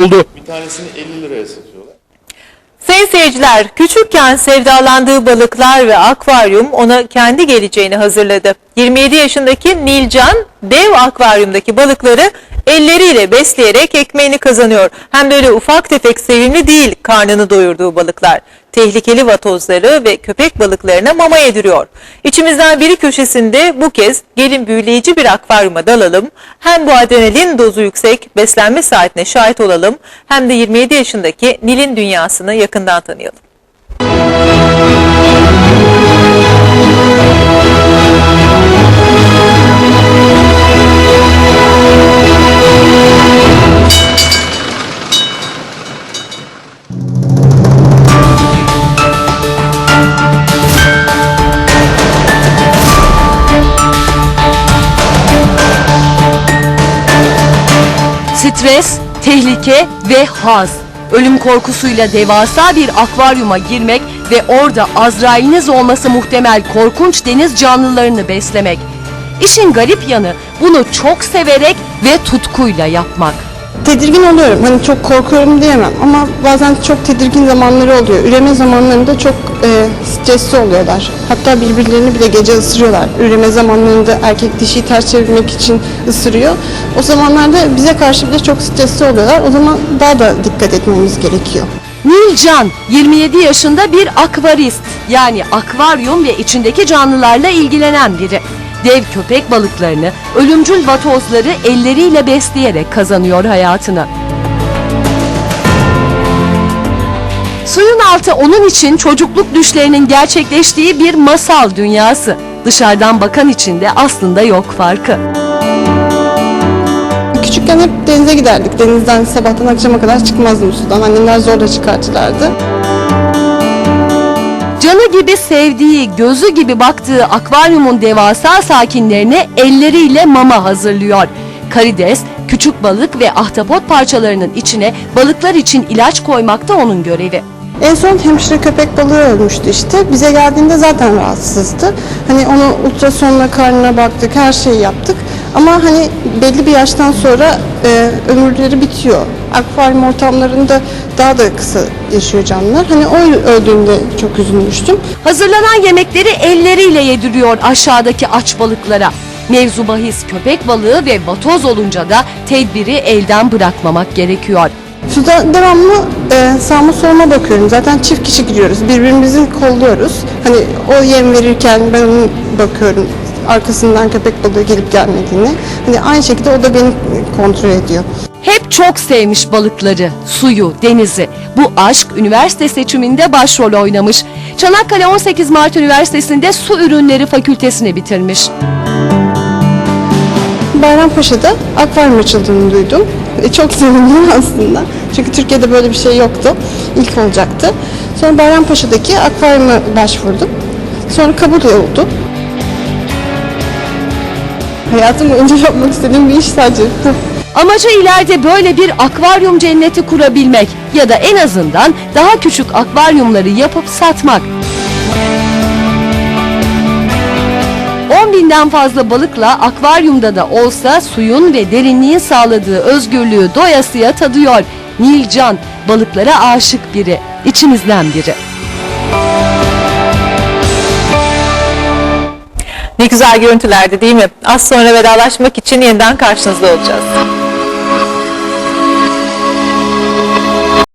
oldu. Bir tanesini 50 liraya satıyorlar. Sayın seyirciler, küçükken sevdalandığı balıklar ve akvaryum ona kendi geleceğini hazırladı. 27 yaşındaki Nilcan, dev akvaryumdaki balıkları elleriyle besleyerek ekmeğini kazanıyor. Hem böyle ufak tefek sevimli değil karnını doyurduğu balıklar. Tehlikeli vatozları ve köpek balıklarına mama yediriyor. İçimizden biri köşesinde bu kez gelin büyüleyici bir akvaryuma dalalım. Hem bu adrenalin dozu yüksek beslenme saatine şahit olalım hem de 27 yaşındaki Nil'in dünyasını yakından tanıyalım. Stres, tehlike ve haz. Ölüm korkusuyla devasa bir akvaryuma girmek ve orada Azrail'iniz olması muhtemel korkunç deniz canlılarını beslemek. İşin garip yanı bunu çok severek ve tutkuyla yapmak. Tedirgin oluyorum. Hani çok korkuyorum diyemem ama bazen çok tedirgin zamanları oluyor. Üreme zamanlarında çok e, stresli oluyorlar. Hatta birbirlerini bile gece ısırıyorlar. Üreme zamanlarında erkek dişiyi ters çevirmek için ısırıyor. O zamanlarda bize karşı bile çok stresli oluyorlar. O zaman daha da dikkat etmemiz gerekiyor. Nilcan 27 yaşında bir akvarist yani akvaryum ve içindeki canlılarla ilgilenen biri. Dev köpek balıklarını, ölümcül vatozları elleriyle besleyerek kazanıyor hayatını. Suyun altı onun için çocukluk düşlerinin gerçekleştiği bir masal dünyası. Dışarıdan bakan için de aslında yok farkı. Küçükken hep denize giderdik. Denizden sabahtan akşama kadar çıkmazdım sudan. Annemler zorla çıkartırlardı. Canı gibi sevdiği, gözü gibi baktığı akvaryumun devasa sakinlerine elleriyle mama hazırlıyor. Karides, küçük balık ve ahtapot parçalarının içine balıklar için ilaç koymak da onun görevi. En son hemşire köpek balığı ölmüştü işte. Bize geldiğinde zaten rahatsızdı. Hani onu ultrasonla karnına baktık, her şeyi yaptık. Ama hani belli bir yaştan sonra e, ömürleri bitiyor. Akvaryum ortamlarında daha da kısa yaşıyor canlılar. Hani o öldüğünde çok üzülmüştüm. Hazırlanan yemekleri elleriyle yediriyor aşağıdaki aç balıklara. Mevzu bahis köpek balığı ve vatoz olunca da tedbiri elden bırakmamak gerekiyor. Suda devamlı e, sağma soluma bakıyorum. Zaten çift kişi giriyoruz. Birbirimizi kolluyoruz. Hani o yem verirken ben bakıyorum arkasından köpek balığı gelip gelmediğini. Hani aynı şekilde o da beni kontrol ediyor. Hep çok sevmiş balıkları, suyu, denizi. Bu aşk üniversite seçiminde başrol oynamış. Çanakkale 18 Mart Üniversitesi'nde su ürünleri fakültesini bitirmiş. Bayrampaşa'da akvaryum açıldığını duydum. E, çok sevindim aslında. Çünkü Türkiye'de böyle bir şey yoktu. İlk olacaktı. Sonra Bayrampaşa'daki akvaryuma başvurdum. Sonra kabul oldu. Hayatım boyunca yapmak istediğim bir iş sadece. Amacı ileride böyle bir akvaryum cenneti kurabilmek ya da en azından daha küçük akvaryumları yapıp satmak. 10 binden fazla balıkla akvaryumda da olsa suyun ve derinliğin sağladığı özgürlüğü doyasıya tadıyor. Nilcan balıklara aşık biri, içimizden biri. Güzel görüntülerdi değil mi? Az sonra vedalaşmak için yeniden karşınızda olacağız.